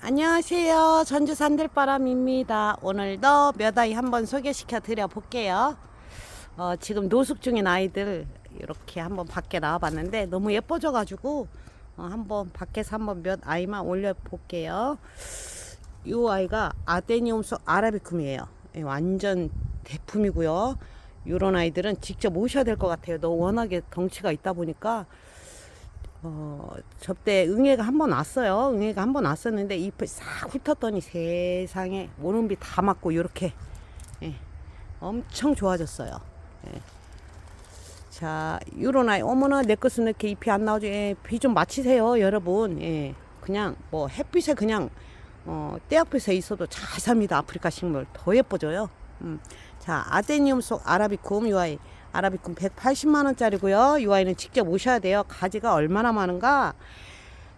안녕하세요. 전주 산들바람입니다. 오늘도 몇 아이 한번 소개시켜 드려 볼게요. 어, 지금 노숙 중인 아이들 이렇게 한번 밖에 나와 봤는데 너무 예뻐져 가지고 어, 한번 밖에서 한번 몇 아이만 올려 볼게요. 이 아이가 아데니움소 아라비쿰이에요. 예, 완전 대품이고요. 이런 아이들은 직접 오셔야 될 것 같아요. 너 워낙에 덩치가 있다 보니까 어, 접대 응애가 한 번 왔어요. 응애가 한 번 왔었는데 잎을 싹 훑었더니 세상에 모름비 다 맞고 요렇게 예, 엄청 좋아졌어요. 예. 자, 요런 아이 어머나 내 것은 왜 이렇게 잎이 안 나오지? 예, 비좀 맞히세요, 여러분. 예, 그냥 뭐 햇빛에 그냥 어, 때 앞에서 있어도 잘 삽니다. 아프리카 식물 더 예뻐져요. 음. 자, 아데니움 속 아라비쿰 요 아이 아라비쿰 180만 원짜리고요. 이 아이는 직접 오셔야 돼요. 가지가 얼마나 많은가?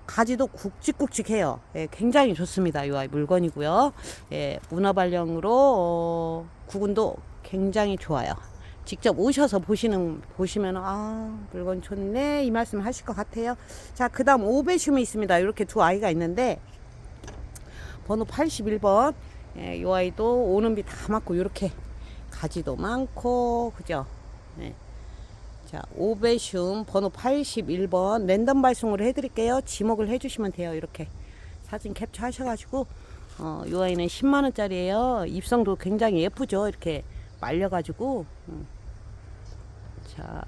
가지도 굵직굵직해요. 예, 굉장히 좋습니다. 이 아이 물건이고요. 예, 문어발령으로 어, 구근도 굉장히 좋아요. 직접 오셔서 보시는 보시면 아 물건 좋네 이 말씀 하실 것 같아요. 자 그다음 오베슘이 있습니다. 이렇게 두 아이가 있는데 번호 81번 예, 이 아이도 오는 비 다 맞고 이렇게 가지도 많고 그죠? 네. 자, 오베슘 번호 81번 랜덤 발송으로 해드릴게요. 지목을 해주시면 돼요. 이렇게 사진 캡처 하셔가지고 어, 이 아이는 10만 원짜리예요. 입성도 굉장히 예쁘죠. 이렇게 말려가지고 음. 자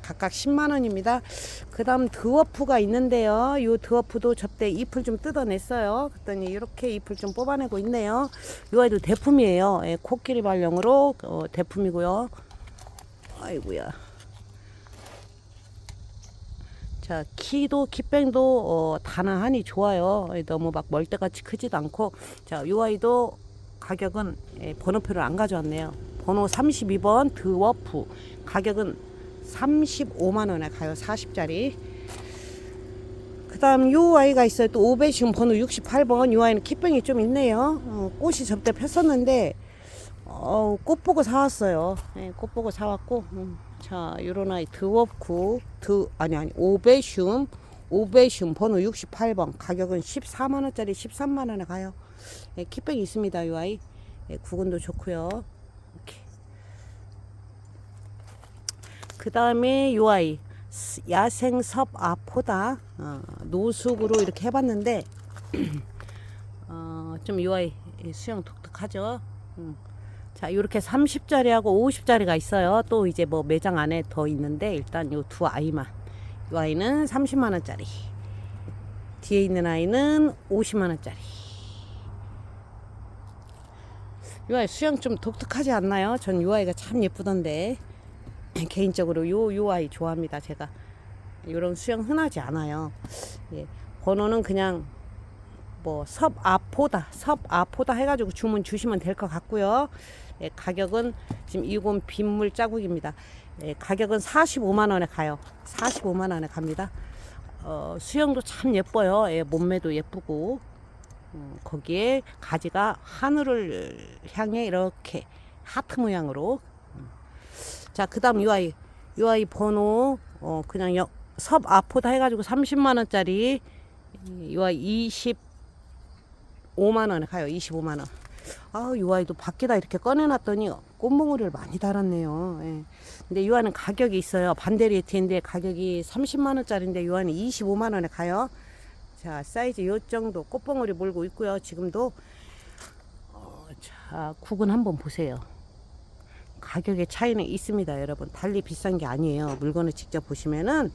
각각 10만 원입니다. 그 다음 드워프가 있는데요. 이 드워프도 접대 잎을 좀 뜯어냈어요. 그랬더니 이렇게 잎을 좀 뽑아내고 있네요. 이 아이도 대품이에요. 예, 코끼리 발령으로 어, 대품이고요. 아이고야. 자, 키도 키뱅도 어, 단아하니 좋아요. 예, 너무 막 멀때같이 크지도 않고. 자, 이 아이도 가격은 예, 번호표를 안 가져왔네요. 번호 32번 드워프 가격은 35만 원에 가요. 40짜리. 그 다음 요 아이가 있어요. 또 오베슘 번호 68번. 요 아이는 키뱅이 좀 있네요. 어, 꽃이 접대 폈었는데 어, 꽃 보고 사왔어요. 네, 꽃 보고 사왔고. 음. 자, 요런 아이 드워프 드 아니 아니 오베슘 오베슘 번호 68번 가격은 14만 원짜리 13만 원에 가요. 예, 키백이 있습니다. 이 아이. 예, 구근도 좋고요. 이렇게. 그 다음에 이 아이 스- 야생섭 아포다 어, 노숙으로 이렇게 해봤는데 어, 좀이 아이 수영 독특하죠. 음. 자, 이렇게 30짜리하고 50짜리가 있어요. 또 이제 뭐 매장 안에 더 있는데 일단 요 두 아이만. 이 아이는 30만 원짜리. 뒤에 있는 아이는 50만 원짜리. 이 아이 수영 좀 독특하지 않나요? 전 이 아이가 참 예쁘던데 개인적으로 요 요 아이 좋아합니다. 제가 이런 수영 흔하지 않아요. 예. 번호는 그냥 뭐 섭아포다 섭아포다 해가지고 주문 주시면 될 것 같고요. 예, 가격은 지금 이건 빗물 자국입니다. 예, 가격은 45만 원에 가요. 45만 원에 갑니다. 어, 수영도 참 예뻐요. 예, 몸매도 예쁘고 음, 거기에 가지가 하늘을 향해 이렇게 하트 모양으로. 음. 자, 그 다음 이 아이 이 아이 번호 어, 그냥 여, 섭아포다 해가지고 30만 원짜리 이 아이 20 5만 원에 가요. 25만 원. 아, 이 아이도 밖에다 이렇게 꺼내놨더니 꽃몽우리를 많이 달았네요. 예. 근데 이 아이는 가격이 있어요. 반데리에티인데 가격이 30만 원짜리인데 이 아이는 25만 원에 가요. 자, 사이즈 요 정도 꽃봉오리 몰고 있고요. 지금도 어, 자, 국은 한번 보세요. 가격의 차이는 있습니다, 여러분. 달리 비싼 게 아니에요. 물건을 직접 보시면은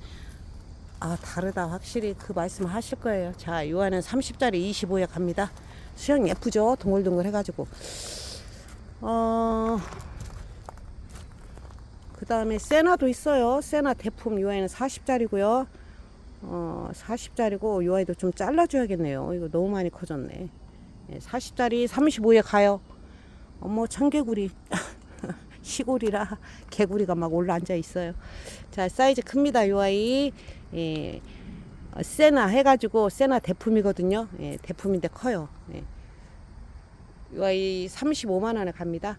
아 다르다 확실히 그 말씀 하실 거예요 자 요한은 30짜리 25에 갑니다 수영 예쁘죠? 동글동글 해가지고. 어 그 다음에 세나도 있어요. 세나 대품 요한은 40짜리고요. 어 40짜리고 요 아이도 좀 잘라줘야겠네요. 이거 너무 많이 커졌네. 네, 40짜리 35에 가요. 어머 청개구리. 시골이라 개구리가 막 올라 앉아 있어요. 자 사이즈 큽니다. 요 아이 예, 어, 세나 해가지고 세나 대품이거든요. 예, 대품인데 커요. 예. 요 아이 35만 원에 갑니다.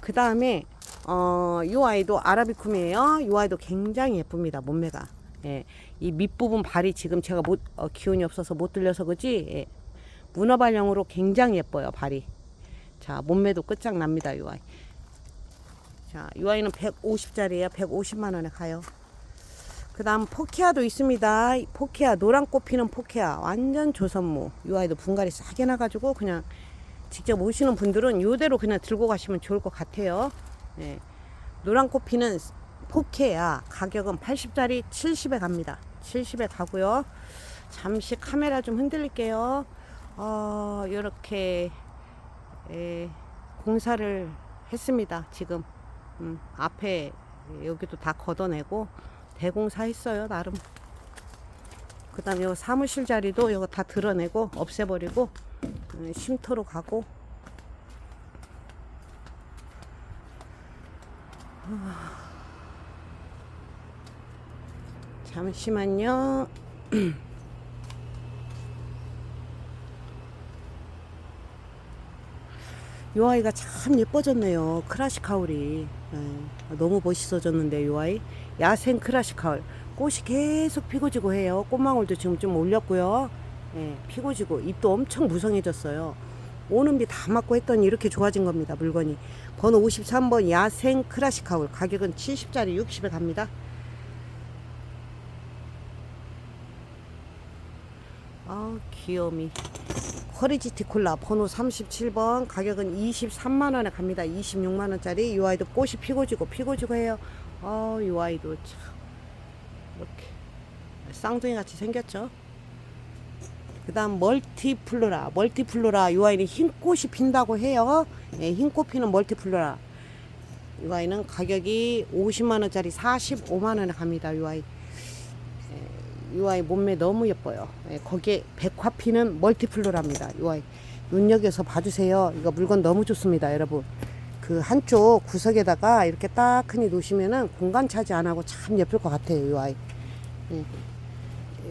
그 다음에 어, 요 아이도 아라비쿰이에요. 요 아이도 굉장히 예쁩니다. 몸매가. 예, 이 밑부분 발이 지금 제가 못 어, 기운이 없어서 못 들려서 그지 예. 문어 발령으로 굉장히 예뻐요 발이 자 몸매도 끝장납니다 이 아이 자, 이 아이는 150짜리예요 150만 원에 가요 그 다음 포키아도 있습니다. 이 포키아 노란 꽃 피는 포키아 완전 조선무 이 아이도 분갈이 싸게 나가지고 그냥 직접 오시는 분들은 이대로 그냥 들고 가시면 좋을 것 같아요. 예. 노란 꽃 피는 포케야 가격은 80짜리 70에 갑니다. 70에 가고요. 잠시 카메라 좀 흔들릴게요. 어 이렇게 에, 공사를 했습니다 지금. 음, 앞에 여기도 다 걷어내고 대공사 했어요 나름. 그 다음에 요 사무실 자리도 이거 다 드러내고 없애버리고 음, 쉼터로 가고. 잠시만요. 요 아이가 참 예뻐졌네요. 크라식 하울이. 예, 너무 멋있어졌는데, 요 아이. 야생 크라식 하울. 꽃이 계속 피고 지고 해요. 꽃망울도 지금 좀 올렸고요. 예, 피고 지고. 잎도 엄청 무성해졌어요. 오는 비 다 맞고 했더니 이렇게 좋아진 겁니다. 물건이. 번호 53번 야생 크라식 하울. 가격은 70짜리 60에 갑니다. 아 귀요미 허리지티 콜라 번호 37번 가격은 23만원에 갑니다. 26만원짜리 이 아이도 꽃이 피고 지고 피고 지고 해요. 아이 아이도 참. 이렇게 쌍둥이 같이 생겼죠. 그 다음 멀티플로라 멀티플로라 이 아이는 흰 꽃이 핀다고 해요. 예, 흰꽃 피는 멀티플로라. 이 아이는 가격이 50만원짜리 45만원에 갑니다 이 아이 이 아이 몸매 너무 예뻐요. 예, 거기에 백화피는 멀티플로랍니다. 이 아이 눈여겨서 봐주세요. 이거 물건 너무 좋습니다, 여러분. 그 한쪽 구석에다가 이렇게 딱하니 놓으시면은 공간 차지 안 하고 참 예쁠 것 같아요, 이 아이. 예.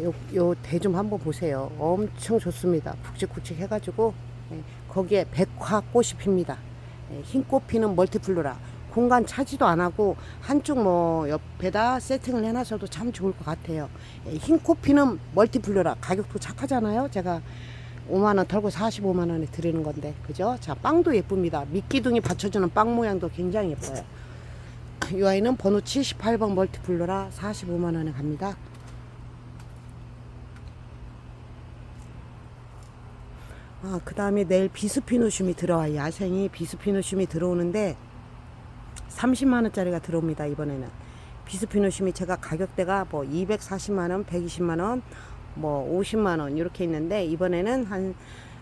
요, 요 대 좀 한번 보세요. 엄청 좋습니다. 굵직굵직 해가지고 예, 거기에 백화 꽃이 핍니다. 예, 흰 꽃 피는 멀티플로라. 공간 차지도 안 하고 한쪽 뭐 옆에다 세팅을 해놔서도 참 좋을 것 같아요. 예, 흰 코피는 멀티플로라 가격도 착하잖아요. 제가 5만 원 털고 45만 원에 드리는 건데 그죠? 자 빵도 예쁩니다. 미끼둥이 받쳐주는 빵 모양도 굉장히 예뻐요. 이 아이는 번호 78번 멀티플로라 45만 원에 갑니다. 아, 그 다음에 내일 비스피노슘이 들어와. 야생이 비스피노슘이 들어오는데 30만 원짜리가 들어옵니다 이번에는 비스피노심이 제가 가격대가 뭐 240만 원, 120만 원, 뭐 50만 원 이렇게 있는데 이번에는 한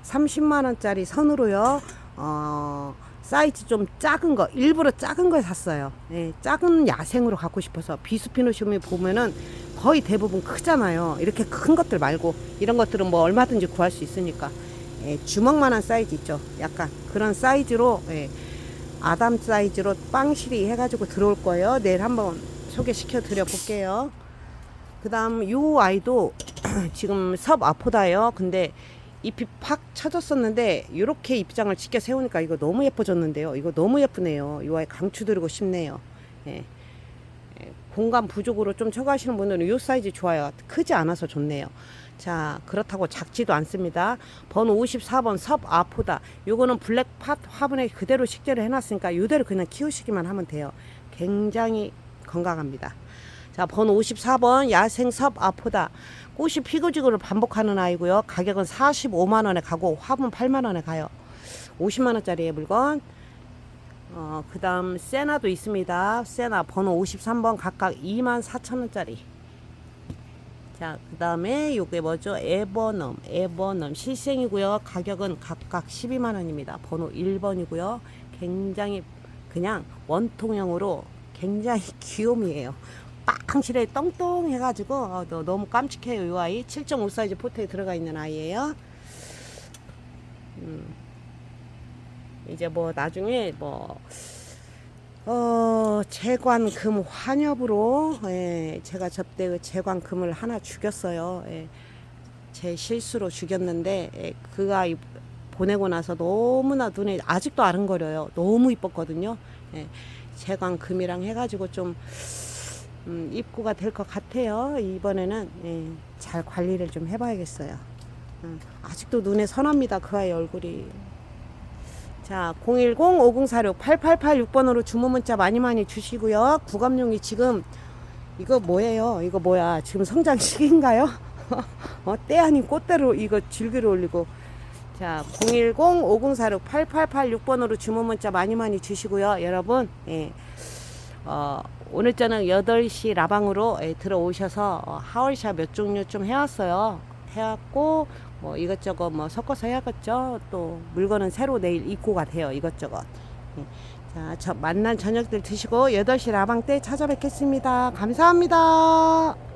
30만 원짜리 선으로요. 어, 사이즈 좀 작은 거 일부러 작은 걸 샀어요. 예, 작은 야생으로 갖고 싶어서 비스피노심이 보면은 거의 대부분 크잖아요. 이렇게 큰 것들 말고 이런 것들은 뭐 얼마든지 구할 수 있으니까 예, 주먹만한 사이즈 있죠. 약간 그런 사이즈로 예, 아담 사이즈로 빵실이 해가지고 들어올 거예요. 내일 한번 소개시켜 드려 볼게요. 그 다음 요 아이도 지금 섭 아포다예요. 근데 잎이 팍 쳐졌었는데 이렇게 입장을 지켜 세우니까 이거 너무 예뻐졌는데요. 이거 너무 예쁘네요. 이 아이 강추 드리고 싶네요. 예. 예, 공간 부족으로 좀 쳐가시는 분들은 요 사이즈 좋아요. 크지 않아서 좋네요. 자, 그렇다고 작지도 않습니다. 번호 54번 섭 아포다. 요거는 블랙팟 화분에 그대로 식재를 해놨으니까 요대로 그냥 키우시기만 하면 돼요. 굉장히 건강합니다. 자, 번호 54번 야생 섭 아포다. 꽃이 피고지고를 반복하는 아이고요. 가격은 45만 원에 가고 화분 8만 원에 가요. 50만 원짜리의 물건. 어, 그 다음 세나도 있습니다. 세나 번호 53번 각각 2만 4천 원짜리. 자, 그 다음에 요게 뭐죠? 에버넘, 에버넘 실생이고요. 가격은 각각 12만 원입니다. 번호 1번이고요. 굉장히 그냥 원통형으로 굉장히 귀요미예요. 빵실에 똥똥해가지고 어, 너, 너무 깜찍해요. 이 아이 7.5 사이즈 포트에 들어가 있는 아이예요. 음. 이제 뭐 나중에 뭐 어, 재관금 환엽으로 예, 제가 접대 그 재관금을 하나 죽였어요. 예, 제 실수로 죽였는데 예, 그 아이 보내고 나서 너무나 눈에 아직도 아른거려요. 너무 이뻤거든요. 예, 재관금이랑 해가지고 좀 음, 입구가 될 것 같아요. 이번에는 예, 잘 관리를 좀 해봐야겠어요. 음, 아직도 눈에 선합니다. 그 아이 얼굴이. 자, 010-5046-8886번으로 주문 문자 많이 많이 주시고요. 구감용이 지금 이거 뭐예요? 이거 뭐야? 지금 성장 시기인가요? 어, 때 아닌 꽃대로 이거 줄기를 올리고. 자, 010-5046-8886번으로 주문 문자 많이 많이 주시고요. 여러분, 예. 어, 오늘 저녁 8시 라방으로 예, 들어오셔서 어, 하월샷 몇 종류 좀 해왔어요. 해왔고, 뭐 이것저것 뭐 섞어서 해야겠죠. 또 물건은 새로 내일 입고가 돼요. 이것저것. 예. 자, 저 만난 저녁들 드시고 8시 라방 때 찾아뵙겠습니다. 감사합니다.